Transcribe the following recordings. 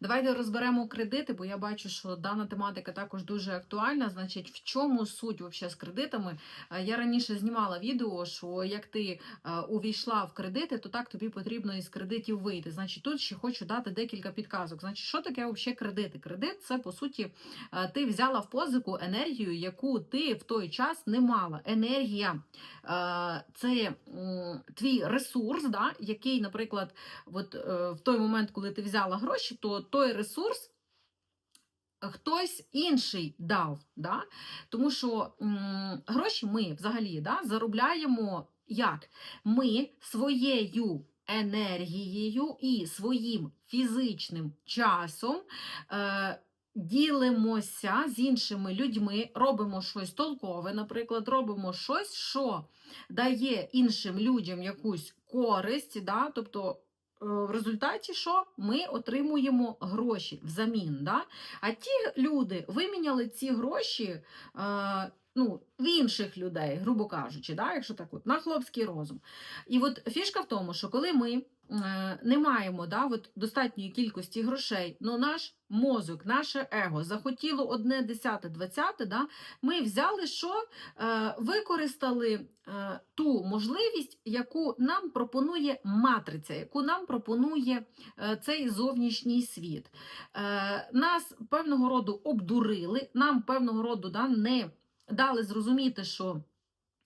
Давайте розберемо кредити, бо я бачу, що дана тематика також дуже актуальна. Значить, в чому суть вообще з кредитами? Е, Я раніше знімала відео, що як ти е, увійшла в кредити, то так тобі потрібно із кредитів вийти. Значить, тут ще хочу дати декілька підказок. Значить, що таке взагалі кредити? Кредит це по суті е, ти взяла в позику енергію, яку ти в той час не мала. Енергія це твій ресурс, да, який, наприклад, от, в той момент, коли ти взяла гроші, то той ресурс. Хтось інший дав, да? тому що гроші ми взагалі да, заробляємо як? Ми своєю енергією і своїм фізичним часом е, ділимося з іншими людьми, робимо щось толкове, наприклад, робимо щось, що дає іншим людям якусь користь, да? тобто. Е, В результаті що ми отримуємо гроші взамін. Да? А ті люди виміняли ці гроші е, ну, в інших людей, грубо кажучи, да? якщо так от, на хлопський розум. І от фішка в тому, що коли ми не маємо да, от, достатньої кількості грошей, але наш мозок, наше его захотіло одне, десяте, двадцяте, да, ми взяли що? Е, використали е, ту можливість, яку нам пропонує матриця, яку нам пропонує е, цей зовнішній світ. Е, нас певного роду обдурили, нам певного роду да, не дали зрозуміти, що.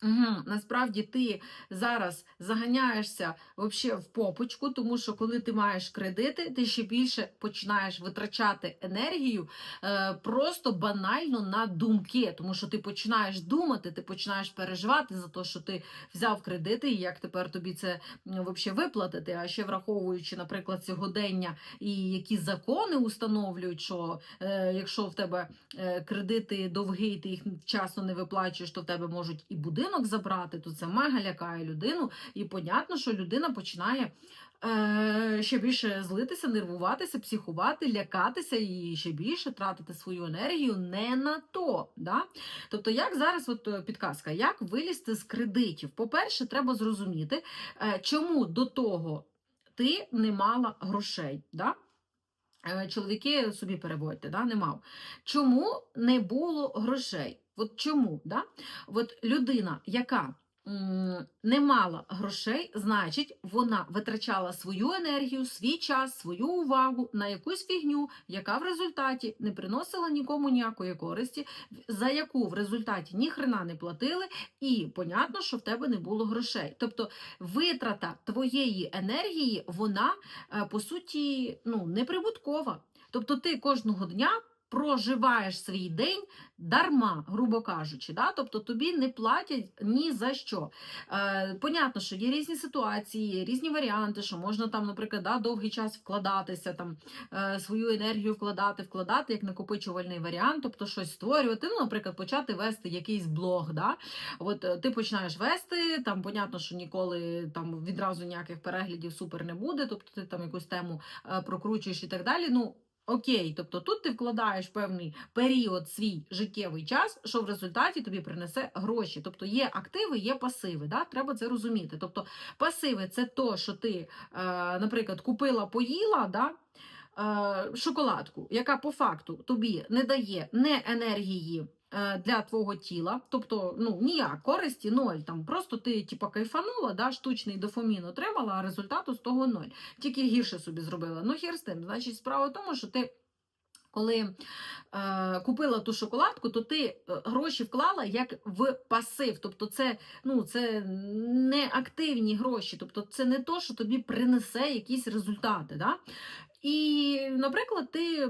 Угу, насправді ти зараз заганяєшся вообще в попочку, тому що коли ти маєш кредити, ти ще більше починаєш витрачати енергію е, просто банально на думки, тому що ти починаєш думати, ти починаєш переживати за те, що ти взяв кредити, і як тепер тобі це вообще виплатити. А ще враховуючи, наприклад, сьогодення і які закони установлюють, що е, якщо в тебе е, кредити довгі, ти їх вчасно не виплачуєш, то в тебе можуть і будинок забрати, то це мега лякає людину. І понятно, що людина починає е, ще більше злитися, нервуватися, психувати, лякатися і ще більше тратити свою енергію не на то. Да? Тобто, як зараз от е, підказка, як вилізти з кредитів? По-перше, треба зрозуміти, е, чому до того ти не мала грошей. Да? Е, Чоловіки собі переводьте, да, не мав. Чому не було грошей? От чому? Да? От людина, яка не мала грошей, значить, вона витрачала свою енергію, свій час, свою увагу на якусь фігню, яка в результаті не приносила нікому ніякої користі, за яку в результаті ні хрена не платили, і понятно, що в тебе не було грошей. Тобто витрата твоєї енергії, вона е, по суті ну, неприбуткова. Тобто ти кожного дня проживаєш свій день дарма, грубо кажучи. Да? Тобто тобі не платять ні за що. Е, понятно, що є різні ситуації, різні варіанти, що можна там, наприклад, да, довгий час вкладатися, там, е, свою енергію вкладати, вкладати як накопичувальний варіант, тобто щось створювати. Ну, наприклад, почати вести якийсь блог. Да? От е, ти починаєш вести, там понятно, що ніколи там відразу ніяких переглядів супер не буде, тобто ти там якусь тему е, прокручуєш і так далі. Ну, Окей, тобто тут ти вкладаєш певний період свій життєвий час, що в результаті тобі принесе гроші. Тобто є активи, є пасиви. Да? Треба це розуміти. Тобто пасиви це то, що ти, е, наприклад, купила, поїла. Да? е, Шоколадку, яка по факту тобі не дає не енергії для твого тіла, тобто ну ніяк користі ноль. Там просто ти типу, кайфанула, да, штучний дофамін отримала, а результату з того ноль. Тільки гірше собі зробила. Ну, хір з тим. Значить, справа в тому, що ти. Коли е, купила ту шоколадку, то ти е, гроші вклала як в пасив. Тобто це ну, це не активні гроші, тобто це не то, що тобі принесе якісь результати. Да? І, наприклад, ти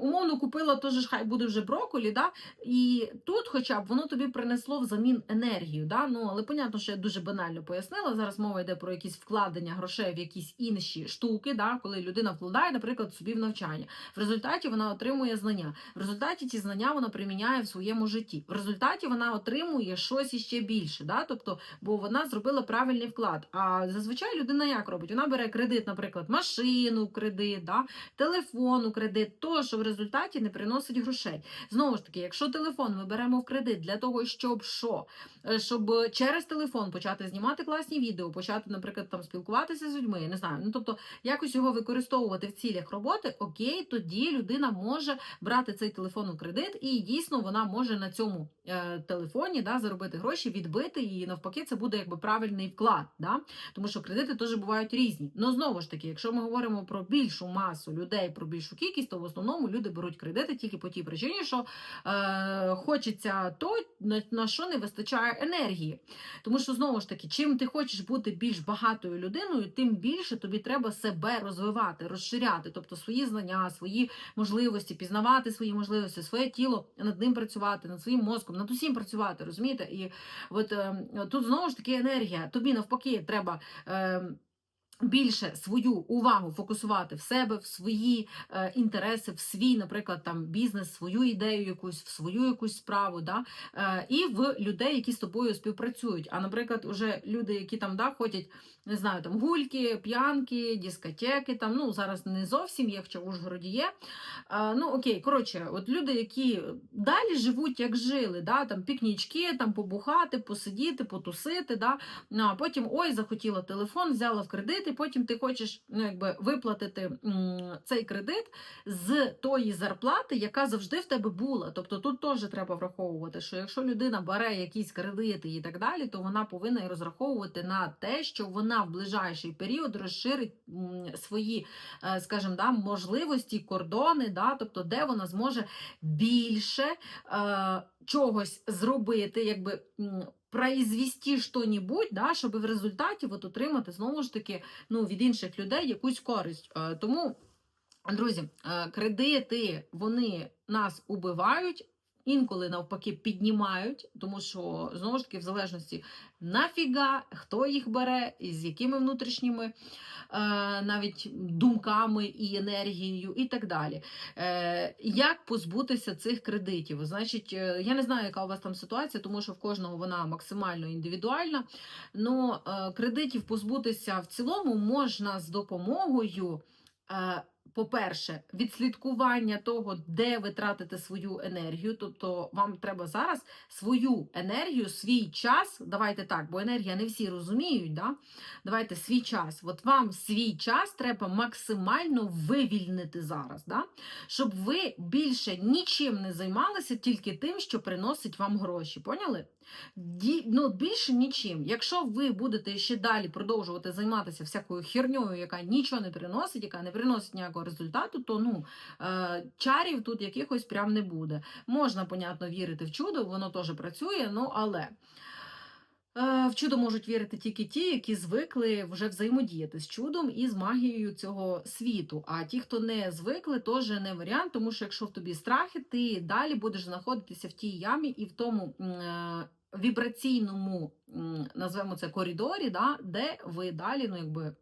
умовно купила теж хай буде вже броколі, да? і тут хоча б воно тобі принесло взамін енергію. Да? Ну, але понятно, що я дуже банально пояснила. Зараз мова йде про якісь вкладення грошей в якісь інші штуки, да? коли людина вкладає, наприклад, собі в навчання. В результаті вона отримує знання. В результаті ці знання вона приміняє в своєму житті. В результаті вона отримує щось іще більше. Да? Тобто, бо вона зробила правильний вклад. А зазвичай людина як робить? Вона бере кредит, наприклад, машину кредит. Да? телефон у кредит, то, що в результаті не приносить грошей. Знову ж таки, якщо телефон ми беремо в кредит для того, щоб що? Е, Щоб через телефон почати знімати класні відео, почати, наприклад, там спілкуватися з людьми, не знаю. Ну тобто якось його використовувати в цілях роботи, окей, тоді людина може брати цей телефон у кредит, і дійсно вона може на цьому е, телефоні да, заробити гроші, відбити і навпаки, це буде якби правильний вклад. Да? Тому що кредити теж бувають різні. Ну знову ж таки, якщо ми говоримо про більшу масу людей, про більшу кількість, то в основному люди беруть кредити тільки по тій причині, що е, хочеться то, на, на що не вистачає енергії. Тому що знову ж таки, чим ти хочеш бути більш багатою людиною, тим більше тобі треба себе розвивати, розширяти, тобто свої знання, свої можливості, пізнавати свої можливості, своє тіло, над ним працювати, над своїм мозком, над усім працювати, розумієте? І от е, тут знову ж таки енергія. Тобі навпаки треба. Е, Більше свою увагу фокусувати в себе, в свої е, інтереси, в свій, наприклад, там бізнес, свою ідею, якусь, в свою якусь справу, да? е, і в людей, які з тобою співпрацюють. А, наприклад, уже люди, які там да, ходять, не знаю, там гульки, п'янки, дискотеки, там, ну зараз не зовсім є, хоча в Ужгороді є. Е, ну окей, коротше, от люди, які далі живуть, як жили, да? там пікнічки, там побухати, посидіти, потусити, да? ну, а потім ой, захотіла телефон, взяла в кредит і потім ти хочеш ну, якби, виплатити цей кредит з тої зарплати, яка завжди в тебе була. Тобто тут теж треба враховувати, що якщо людина бере якісь кредити і так далі, то вона повинна і розраховувати на те, що вона в ближайший період розширить свої, е, скажімо, да, можливості, кордони, да, тобто де вона зможе більше е, чогось зробити, якби. Произвести що-небудь, да, щоб в результаті от, отримати знову ж таки ну, від інших людей якусь користь. Е, Тому, друзі, е, кредити вони нас убивають. Інколи навпаки піднімають, тому що знову ж таки, в залежності нафіга, хто їх бере, і з якими внутрішніми е, навіть думками і енергією, і так далі. Е, Як позбутися цих кредитів? Значить, е, я не знаю, яка у вас там ситуація, тому що в кожного вона максимально індивідуальна. Но е, кредитів позбутися в цілому можна з допомогою. е, По-перше, відслідкування того, де ви тратите свою енергію. Тобто вам треба зараз свою енергію, свій час. Давайте так, бо енергія не всі розуміють. Да? Давайте свій час. От вам свій час треба максимально вивільнити зараз, да? щоб ви більше нічим не займалися, тільки тим, що приносить вам гроші. Поняли? Ді, ну, більше нічим. Якщо ви будете ще далі продовжувати займатися всякою херньою, яка нічого не приносить, яка не приносить ніякого результату, то ну, е, чарів тут якихось прям не буде. Можна, понятно, вірити в чудо, воно теж працює, ну але. Е, В чудо можуть вірити тільки ті, які звикли вже взаємодіяти з чудом і з магією цього світу. А ті, хто не звикли, теж не варіант, тому що якщо в тобі страхи, ти далі будеш знаходитися в тій ямі і в тому е, вібраційному, м, назвемо це коридорі, да, де ви далі, ну якби.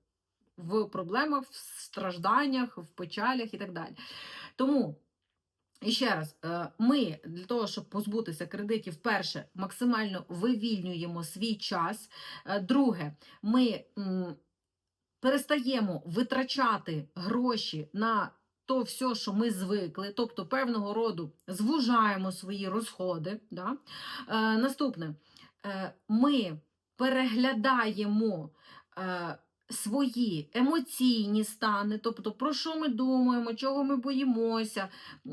В проблемах, в стражданнях, в печалях і так далі. Тому і ще раз, е, ми для того, щоб позбутися кредитів, перше, максимально вивільнюємо свій час. Е, Друге, ми перестаємо витрачати гроші на то все, що ми звикли, тобто певного роду звужаємо свої розходи. Да? Е, Наступне, ми переглядаємо. Свої емоційні стани, тобто про що ми думаємо, чого ми боїмося, е,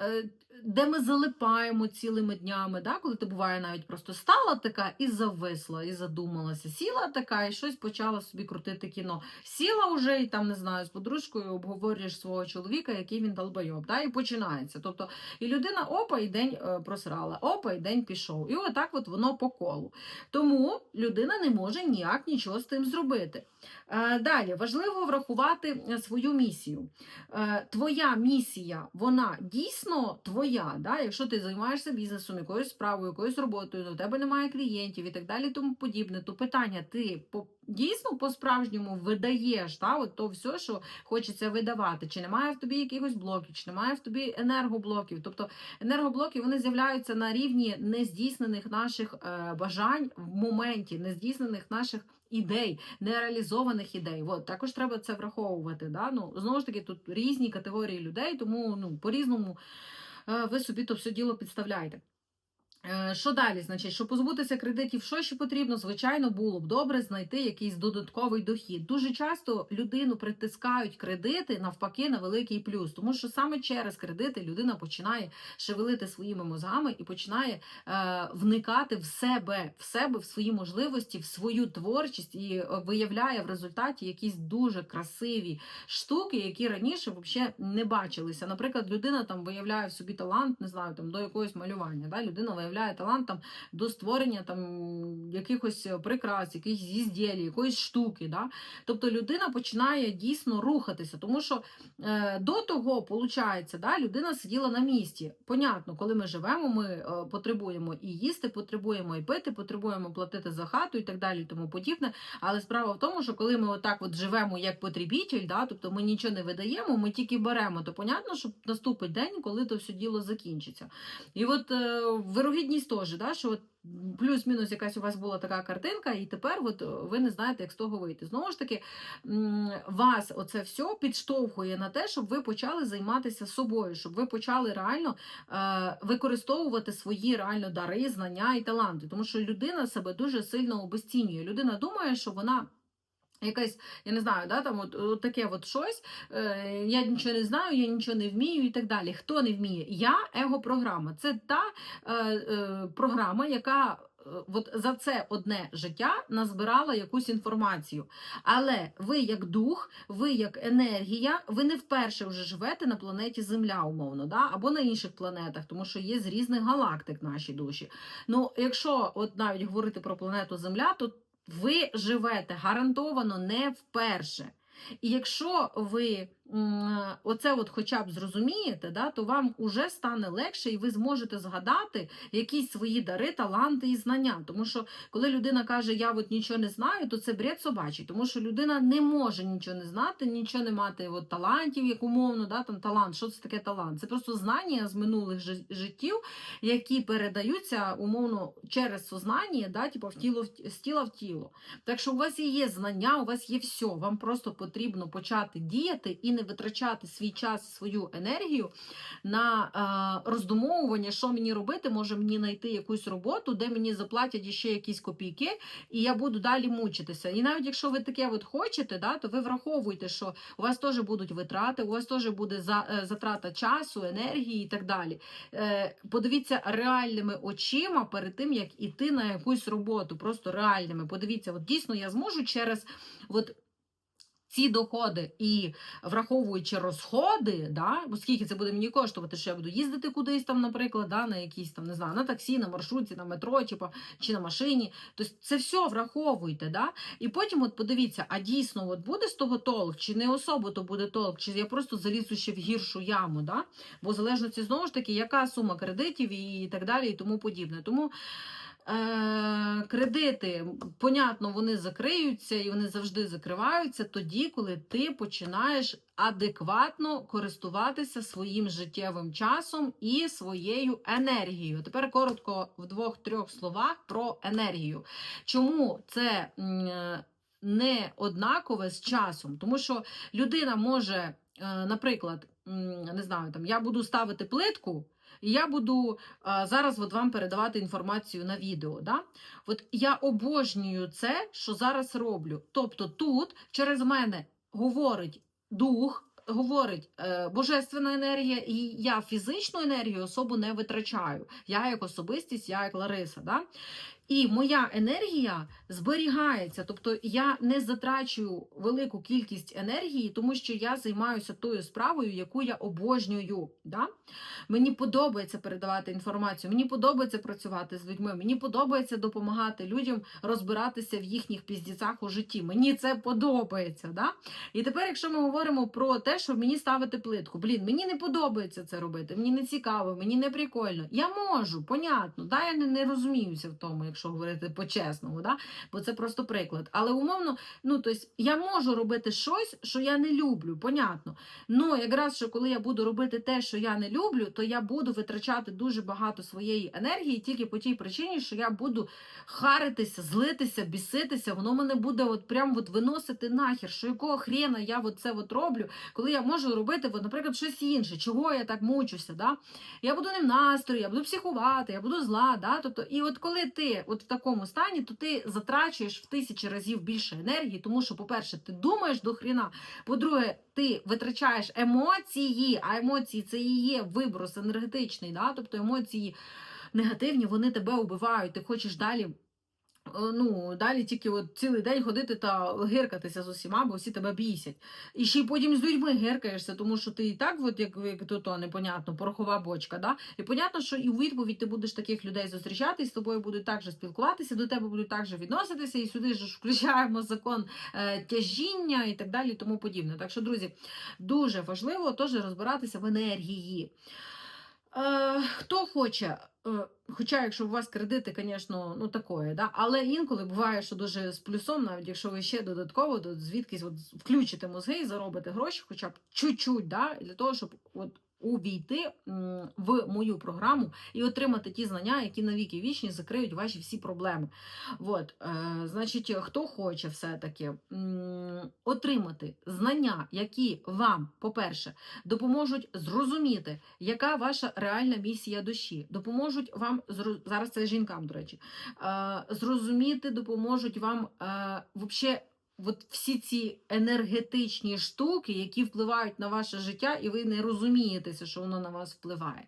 е, де ми залипаємо цілими днями, да? коли ти буває навіть просто стала така і зависла, і задумалася. Сіла така, і щось почала собі крутити кіно. Сіла вже і там, не знаю, з подружкою обговорюєш свого чоловіка, який він долбойоб, да? і починається. Тобто, і людина опа, і день е, просрала, опа, і день пішов. І отак от воно по колу. Тому людина не може ніяк нічого з тим зробити. Е, Далі важливо врахувати свою місію. Е, Твоя місія, вона дійсно твоя. Твоя. Да? Якщо ти займаєшся бізнесом, якоюсь справою, якоюсь роботою, у тебе немає клієнтів і так далі, тому подібне, то питання ти по дійсно по-справжньому видаєш та, от то все, що хочеться видавати, чи немає в тобі якихось блоків, чи немає в тобі енергоблоків. Тобто енергоблоки вони з'являються на рівні нездійснених наших е, бажань в моменті, нездійснених наших. Ідей, нереалізованих ідей. От, також треба це враховувати. Да? Ну, знову ж таки, тут різні категорії людей, тому ну, по-різному ви собі то все діло підставляєте. Е, Що далі? Значить, щоб позбутися кредитів, що ще потрібно? Звичайно, було б добре знайти якийсь додатковий дохід. Дуже часто людину притискають кредити навпаки на великий плюс, тому що саме через кредити людина починає шевелити своїми мозгами і починає е, вникати в себе, в себе, в свої можливості, в свою творчість і е, виявляє в результаті якісь дуже красиві штуки, які раніше взагалі не бачилися. Наприклад, людина там виявляє в собі талант, не знаю, там до якогось малювання. Да? Людина виявляє талант там до створення там якихось прикрас, якихось ізділій, якоїсь штуки. Да? Тобто людина починає дійсно рухатися, тому що е, до того, виходить, да, людина сиділа на місці. Понятно, коли ми живемо, ми е, потребуємо і їсти, потребуємо і пити, потребуємо платити за хату і так далі, тому подібне. Але справа в тому, що коли ми отак от живемо як потребітель, да, тобто ми нічого не видаємо, ми тільки беремо, то понятно, що наступить день, коли то все діло закінчиться. І от е, вирогідність теж, да, що от плюс-мінус якась у вас була така картинка, і тепер от ви не знаєте, як з того вийти. Знову ж таки, вас оце все підштовхує на те, щоб ви почали займатися собою, щоб ви почали реально е, використовувати свої реально дари, знання і таланти. Тому що людина себе дуже сильно обесцінює. Людина думає, що вона. Якась, я не знаю, да, там от, от таке от щось, е, я нічого не знаю, я нічого не вмію і так далі. Хто не вміє? Я его-програма. Це та е, е, програма, яка е, от за це одне життя назбирала якусь інформацію. Але ви як дух, ви як енергія, ви не вперше вже живете на планеті Земля, умовно, да? або на інших планетах, тому що є з різних галактик наші душі. Ну, якщо от навіть говорити про планету Земля, то ви живете гарантовано не вперше. І якщо ви оце от хоча б зрозумієте, да, то вам уже стане легше, і ви зможете згадати якісь свої дари, таланти і знання. Тому що коли людина каже, я от нічого не знаю, то це бред собачий, тому що людина не може нічого не знати, нічого не мати от, талантів, як умовно, да, там талант. Що це таке талант? Це просто знання з минулих життів, які передаються умовно через сознання, да, типу, в тіло, з тіла в тіло. Так що у вас є знання, у вас є все. Вам просто потрібно почати діяти і не витрачати свій час, свою енергію на е, роздумовування, що мені робити, може мені знайти якусь роботу, де мені заплатять ще якісь копійки, і я буду далі мучитися. І навіть якщо ви таке от хочете, да, то ви враховуйте, що у вас теж будуть витрати, у вас теж буде за, е, затрата часу, енергії і так далі. Е, подивіться реальними очима перед тим, як іти на якусь роботу, просто реальними. Подивіться, от дійсно я зможу через от. Ці доходи і враховуючи розходи, да, бо скільки це буде мені коштувати, що я буду їздити кудись там, наприклад, да, на якісь там, не знаю, на таксі, на маршрутці, на метро, типу, чи на машині. Тобто це все враховуйте. Да? І потім от подивіться, а дійсно от буде з того толк, чи не особо то буде толк, чи я просто залізу ще в гіршу яму. Да? Бо в залежності знову ж таки, яка сума кредитів і так далі, і тому подібне. Тому. Е, кредити, понятно, вони закриються і вони завжди закриваються тоді, коли ти починаєш адекватно користуватися своїм життєвим часом і своєю енергією. Тепер коротко в двох-трьох словах про енергію. Чому це не однакове з часом? Тому що людина може, е, наприклад, не знаю, там я буду ставити плитку. І я буду а, зараз от вам передавати інформацію на відео. Да? От я обожнюю це, що зараз роблю. Тобто тут через мене говорить дух, говорить е, божественна енергія, і я фізичну енергію особу не витрачаю. Я як особистість, я як Лариса. Да? І моя енергія зберігається, тобто я не затрачую велику кількість енергії, тому що я займаюся тою справою, яку я обожнюю. Да? Мені подобається передавати інформацію, мені подобається працювати з людьми, мені подобається допомагати людям розбиратися в їхніх піздіцях у житті. Мені це подобається. Да? І тепер, якщо ми говоримо про те, що мені ставити плитку, блін, мені не подобається це робити, мені не цікаво, мені не прикольно. Я можу, понятно, да, я не, розуміюся в тому, говорити по-чесному, да? бо це просто приклад. Але умовно, ну тобто, я можу робити щось, що я не люблю, понятно. Ну, якраз що коли я буду робити те, що я не люблю, то я буду витрачати дуже багато своєї енергії тільки по тій причині, що я буду харитися, злитися, біситися, воно мене буде от прям от виносити нахер, що якого хрена я от це от роблю, коли я можу робити, от, наприклад, щось інше, чого я так мучуся. Да? Я буду не в настрої, я буду психувати, я буду зла. Да? Тобто, і от коли ти от в такому стані, то ти затрачуєш в тисячі разів більше енергії, тому що, по-перше, ти думаєш до хріна, по-друге, ти витрачаєш емоції, а емоції це і є виброс енергетичний, да? тобто емоції негативні, вони тебе убивають, ти хочеш далі. Е, Ну, далі тільки от цілий день ходити та гиркатися з усіма, бо всі тебе бісять. І ще й потім з людьми гиркаєшся, тому що ти і так, от як, як то, то непонятно, порохова бочка. Да? І понятно, що і у відповідь ти будеш таких людей зустрічати, і з тобою будуть також спілкуватися, до тебе будуть також відноситися, і сюди ж включаємо закон е, тяжіння і так далі, і тому подібне. Так що, друзі, дуже важливо теж розбиратися в енергії. Хто хоче, е, хоча якщо у вас кредити, звісно, ну такої, да? але інколи буває, що дуже з плюсом, навіть якщо ви ще додатково до звідкись от включите мозги і заробите гроші, хоча б чуть-чуть, да? для того, щоб от увійти в мою програму і отримати ті знання, які навіки вічні закриють ваші всі проблеми. От, е, значить, хто хоче все-таки отримати знання, які вам, по-перше, допоможуть зрозуміти, яка ваша реальна місія душі, допоможуть вам зараз це жінкам, до речі, е, зрозуміти, допоможуть вам е, вообще. От всі ці енергетичні штуки, які впливають на ваше життя, і ви не розумієтеся, що воно на вас впливає,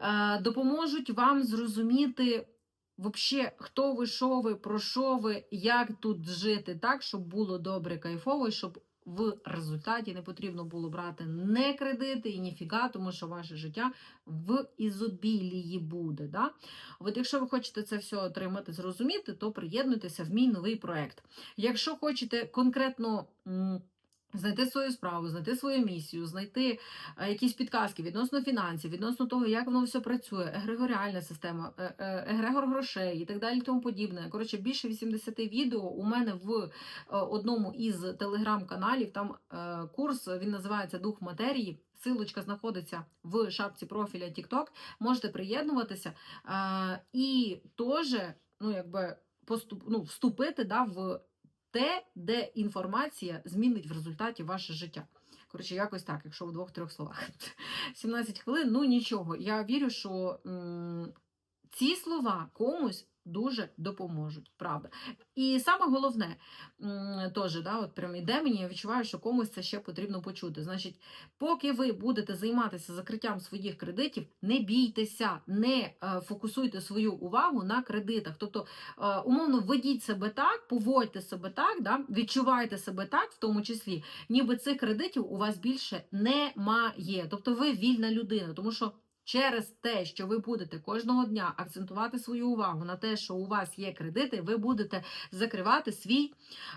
е, допоможуть вам зрозуміти, вообще, хто ви, що ви, про що ви, як тут жити так, щоб було добре, кайфово, і щоб в результаті не потрібно було брати не кредити і ніфіга, тому що ваше життя в ізобілії буде. Да? От якщо ви хочете це все отримати, зрозуміти, то приєднуйтеся в мій новий проект. Якщо хочете конкретно. Знайти свою справу, знайти свою місію, знайти е, якісь підказки відносно фінансів, відносно того, як воно все працює, егрегоріальна система, е, е, егрегор грошей і так далі, тому подібне. Коротше, більше 80 відео у мене в одному із телеграм-каналів. Там курс він називається Дух матерії. Силочка знаходиться в шапці профіля TikTok. Можете приєднуватися і теж, ну якби поступ, ну, вступити да, в те, де інформація змінить в результаті ваше життя. Коротше, якось так, якщо в двох-трьох словах. 17 хвилин, ну нічого. Я вірю, що м, ці слова комусь дуже допоможуть, правда. І саме головне, теж, да, от прям іде мені, я відчуваю, що комусь це ще потрібно почути. Значить, поки ви будете займатися закриттям своїх кредитів, не бійтеся, не е, фокусуйте свою увагу на кредитах. Тобто, е, умовно, ведіть себе так, поводьте себе так, да, відчувайте себе так, в тому числі, ніби цих кредитів у вас більше немає. Тобто ви вільна людина, тому що. Через те, що ви будете кожного дня акцентувати свою увагу на те, що у вас є кредити, ви будете закривати свій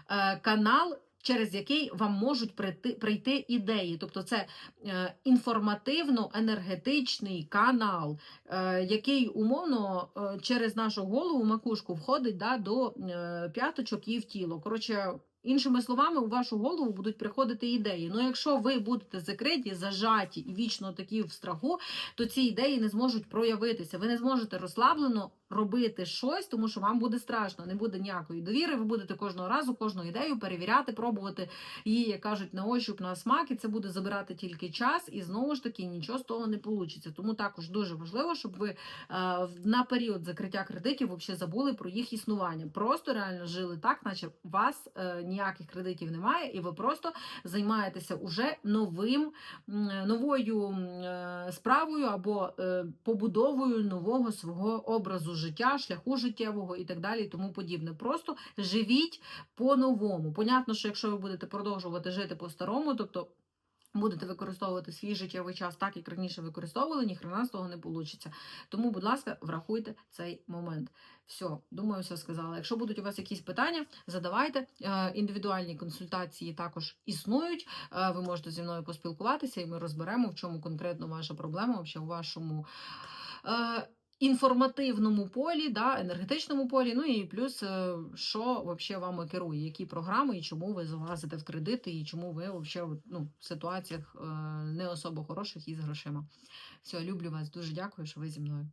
е, канал, через який вам можуть прийти, прийти ідеї. Тобто це е, інформативно-енергетичний канал, е, який умовно е, через нашу голову, макушку входить да, до е, п'яточок і в тіло. Коротше, Іншими словами, у вашу голову будуть приходити ідеї. Ну, якщо ви будете закриті, зажаті і вічно такі в страху, то ці ідеї не зможуть проявитися. Ви не зможете розслаблено робити щось, тому що вам буде страшно, не буде ніякої довіри. Ви будете кожного разу кожну ідею перевіряти, пробувати її, як кажуть, на ощуп, на смак, і це буде забирати тільки час, і знову ж таки нічого з того не вийде. Тому також дуже важливо, щоб ви е, на період закриття кредитів взагалі забули про їх існування. Просто реально жили так, наче у вас е, ніяких кредитів немає, і ви просто займаєтеся уже новим новою е, справою або побудовою нового свого образу шляху життєвого і так далі, і тому подібне. Просто живіть по-новому. Понятно, що якщо ви будете продовжувати жити по-старому, тобто. Будете використовувати свій життєвий час так, як раніше використовували, ніхрена з того не вийде. Тому, будь ласка, врахуйте цей момент. Все, думаю, все сказала. Якщо будуть у вас якісь питання, задавайте. Е, Індивідуальні консультації також існують. Е, Ви можете зі мною поспілкуватися, і ми розберемо, в чому конкретно ваша проблема, вообще у вашому. Інформативному полі, да, енергетичному полі, ну і плюс, е, що вообще вами керує, які програми і чому ви залазите в кредити, і чому ви вообще, ну, в ситуаціях е, не особо хороших із грошима. Все, люблю вас, дуже дякую, що ви зі мною.